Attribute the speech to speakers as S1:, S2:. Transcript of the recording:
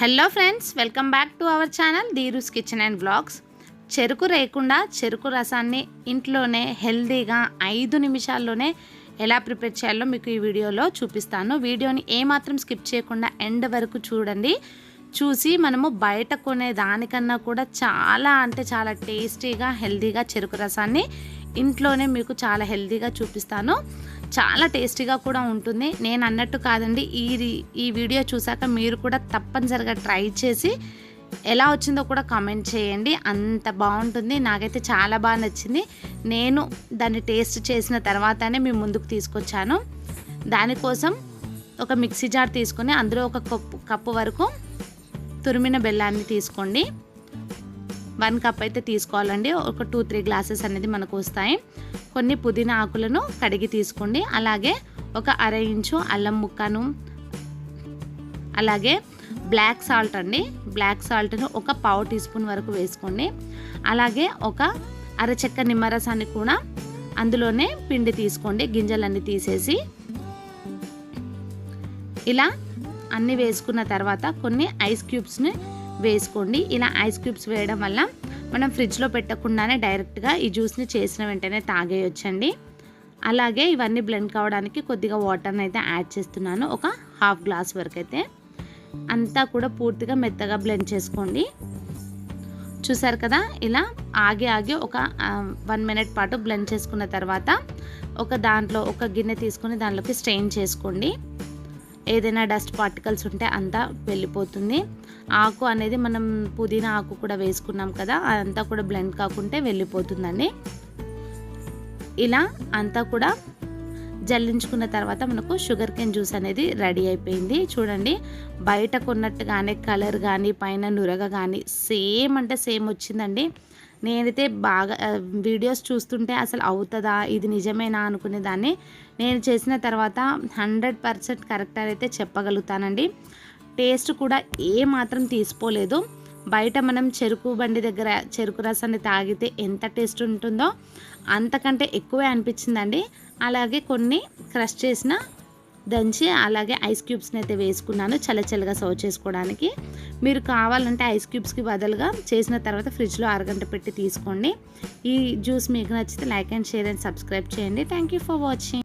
S1: Hello friends welcome back to our channel Dheeru's kitchen and blogs చెరుకు లేకుండా చెరుకు రసాన్ని ఇంట్లోనే హెల్తీగా ఐదు నిమిషాల్లోనే ఎలా ప్రిపేర్ చేయాలో మీకు ఈ వీడియోలో చూపిస్తాను. వీడియోని ఏమాత్రం స్కిప్ చేయకుండా ఎండ్ వరకు చూడండి. చూసి మనము బయట కొనే దానికన్నా కూడా చాలా అంటే చాలా టేస్టీగా హెల్దీగా చెరుకు రసాన్ని ఇంట్లోనే మీకు చాలా హెల్దీగా చూపిస్తాను. చాలా టేస్టీగా కూడా ఉంటుంది. నేను అన్నట్టు కాదండి ఈ ఈ వీడియో చూసాక మీరు కూడా తప్పనిసరిగా ట్రై చేసి ఎలా వచ్చిందో కూడా కామెంట్ చేయండి. అంత బాగుంటుంది నాకైతే చాలా బాగా నచ్చింది. నేను దాన్ని టేస్ట్ చేసిన తర్వాతనే మీ ముందుకు తీసుకొచ్చాను. దానికోసం ఒక మిక్సీ జార్ తీసుకొని అందులో ఒక కప్పు కప్పు వరకు తురిమిన బెల్లాన్ని తీసుకోండి. వన్ కప్ అయితే తీసుకోవాలండి. ఒక టూ త్రీ గ్లాసెస్ అనేది మనకు వస్తాయి. కొన్ని పుదీనా ఆకులను కడిగి తీసుకోండి. అలాగే ఒక అర ఇంచు అల్లం ముక్కను అలాగే బ్లాక్ సాల్ట్ అండి. బ్లాక్ సాల్ట్ను ఒక పావు టీ స్పూన్ వరకు వేసుకోండి. అలాగే ఒక అరచెక్క నిమ్మరసాన్ని కూడా అందులోనే పిండి తీసుకోండి. గింజలన్నీ తీసేసి ఇలా అన్నీ వేసుకున్న తర్వాత కొన్ని ఐస్ క్యూబ్స్ని వేసుకోండి. ఇలా ఐస్ క్యూబ్స్ వేయడం వల్ల మనం ఫ్రిడ్జ్లో పెట్టకుండానే డైరెక్ట్గా ఈ జ్యూస్ని చేసిన వెంటనే తాగేయొచ్చండి. అలాగే ఇవన్నీ బ్లెండ్ కావడానికి కొద్దిగా వాటర్ని అయితే యాడ్ చేస్తున్నాను. ఒక హాఫ్ గ్లాస్ వరకు అయితే అంతా కూడా పూర్తిగా మెత్తగా బ్లెండ్ చేసుకోండి. చూసారు కదా? ఇలా ఆగి ఆగి ఒక వన్ మినిట్ పాటు బ్లెండ్ చేసుకున్న తర్వాత ఒక దాంట్లో ఒక గిన్నె తీసుకొని దాంట్లోకి స్ట్రెయిన్ చేసుకోండి. ఏదైనా డస్ట్ పార్టికల్స్ ఉంటే అంతా వెళ్ళిపోతుంది. ఆకు అనేది మనం పుదీనా ఆకు కూడా వేసుకున్నాం కదా అదంతా కూడా బ్లెండ్ కాకుంటే వెళ్ళిపోతుందండి. ఇలా అంతా కూడా జల్లించుకున్న తర్వాత మనకు షుగర్ కేన్ జ్యూస్ అనేది రెడీ అయిపోయింది. చూడండి బయట కొన్నట్టుగానే కలర్ కానీ పైన నురగ కానీ సేమ్ అంటే సేమ్ వచ్చిందండి. నేనైతే బాగా వీడియోస్ చూస్తుంటే అసలు అవుతుందా ఇది నిజమేనా అనుకునేదాన్ని నేను చేసిన తర్వాత హండ్రెడ్ పర్సెంట్ కరెక్ట్ అని అయితే చెప్పగలుగుతానండి. టేస్ట్ కూడా ఏ మాత్రం తీసుకోలేదు. బయట మనం చెరుకు బండి దగ్గర చెరుకు రసాన్ని తాగితే ఎంత టేస్ట్ ఉంటుందో అంతకంటే ఎక్కువే అనిపించిందండి. అలాగే కొన్ని క్రష్ చేసిన దంచి అలాగే ఐస్ క్యూబ్స్ని అయితే వేసుకున్నాను చల్లచల్లగా సర్వ్ చేసుకోవడానికి. మీరు కావాలంటే ఐస్ క్యూబ్స్కి బదులుగా చేసిన తర్వాత ఫ్రిడ్జ్లో అరగంట పెట్టి తీసుకోండి. ఈ జ్యూస్ మీకు నచ్చితే like and share and subscribe చేయండి. Thank you for watching